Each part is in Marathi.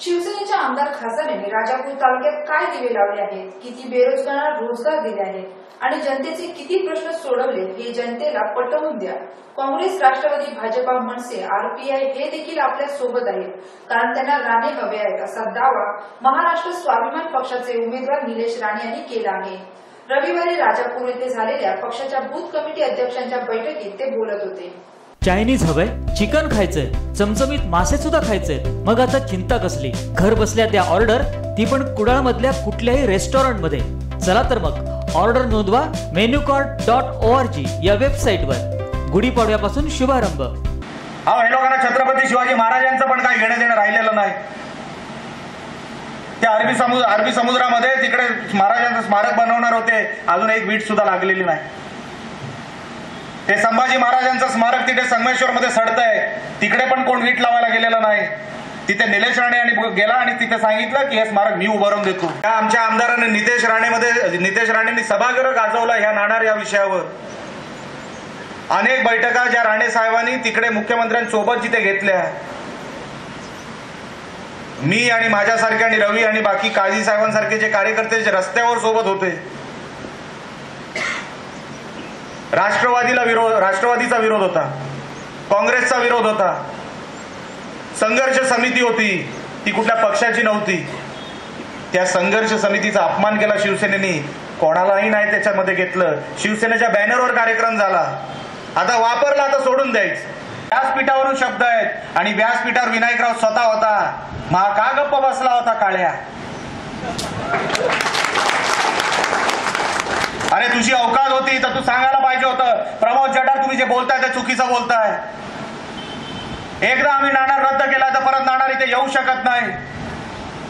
शिवसेनेच्या आमदार खासदारांनी राजापूर तालुक्यात काय दिवे लावले आहेत? किती बेरोजगारांना रोजगार दिले आहेत? आणि जनतेचे किती प्रश्न सोडवले हे जनतेला पटवून द्या. काँग्रेस राष्ट्रवादी भाजपा मनसे आरपीआय हे देखील आपल्यासोबत आहेत. कारण त्यांना राणे हवे आहेत असा दावा महाराष्ट्र स्वाभिमान पक्षाचे उमेदवार निलेश राणे यांनी केला आहे. रविवारी राजापूर येथे झालेल्या पक्षाच्या बूथ कमिटी अध्यक्षांच्या बैठकीत ते बोलत होते. चायनीज हवंय चिकन खायचंय चमचमीत मासे सुद्धा खायचंय मग आता चिंता कसली? घर बसल्या त्या ऑर्डर ती पण कुडाळ मधल्या कुठल्याही रेस्टॉरंटमध्ये चला तर मग ऑर्डर नोंदवा menu card dot O R G या वेबसाईट वर गुढीपाडव्यापासून शुभारंभ. अहो लोकांना छत्रपती शिवाजी महाराजांचं पण काही घेणं देणं राहिलेलं नाही. त्या अरबी समुद्र अरबी समुद्रामध्ये तिकडे महाराजांचं स्मारक बनवणार होते. अजून एक वीट सुद्धा लागलेली नाही. ते संभाजी महाराजांचं स्मारक तिथे संगमेश्वरमध्ये सडत आहे तिकडे पण कोण वीट लावायला गेलेलं नाही. तिथे निलेश राणे आणि गेला आणि तिथे सांगितलं की हे स्मारक मी उभारून देतो. त्या आमच्या आमदाराने नितेश राणेमध्ये नितेश राणेंनी सभागृह गाजवला ह्या नाणार या विषयावर. अनेक बैठका ज्या राणे साहेबांनी तिकडे मुख्यमंत्र्यांसोबत जिथे घेतल्या. मी आणि माझ्यासारखे आणि रवी आणि बाकी काळजी साहेबांसारखे जे कार्यकर्ते जे रस्त्यावर सोबत होते राष्ट्रवादीला विरोध राष्ट्रवादीचा विरोध होता. काँग्रेसचा विरोध होता. संघर्ष समिती होती. ती कुठल्या पक्षाची नव्हती. त्या संघर्ष समितीचा अपमान केला शिवसेनेने. कोणालाही नाही त्याच्यामध्ये घेतलं. शिवसेनेच्या बॅनरवर कार्यक्रम झाला. आता वापरला आता सोडून द्यायच. व्यासपीठावरून शब्द आहेत. आणि व्यासपीठावर विनायकराव स्वतः होता. मा का गप्प बसला होता काळ्या. अरे तुझी अवकाश होती तर तू सांगायला पाहिजे होतं प्रमोद जटार तुम्ही जे बोलताय ते चुकीचं बोलताय. एकदा आम्ही नाणार रद्द केला तर परत नाणार इथे येऊ शकत नाही.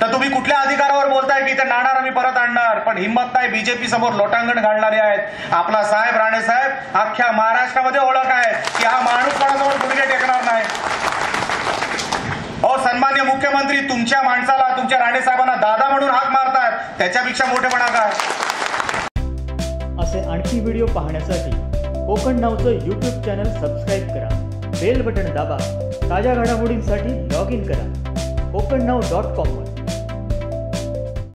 तर तुम्ही कुठल्या अधिकारावर बोलताय की इथे नाणार आम्ही परत आणणार? पण हिंमत नाही बीजेपी समोर लोटांगण घालणारे आहेत. आपला साहेब राणे साहेब अख्ख्या महाराष्ट्रामध्ये ओळख आहे की हा माणूस कोणाजवळ गुडघे टेकणार नाही. अहो सन्मान्य मुख्यमंत्री तुमच्या माणसाला तुमच्या राणे साहेबांना दादा म्हणून हाक मारतात त्याच्यापेक्षा मोठेपणा काय? असे आणखी व्हिडिओ पाहण्यासाठी कोकण नावचं यूट्यूब चॅनल सबस्क्राईब करा. बेल बटन दाबा. ताज्या घडामोडींसाठी लॉग इन करा. कोकण नाव डॉट कॉमवर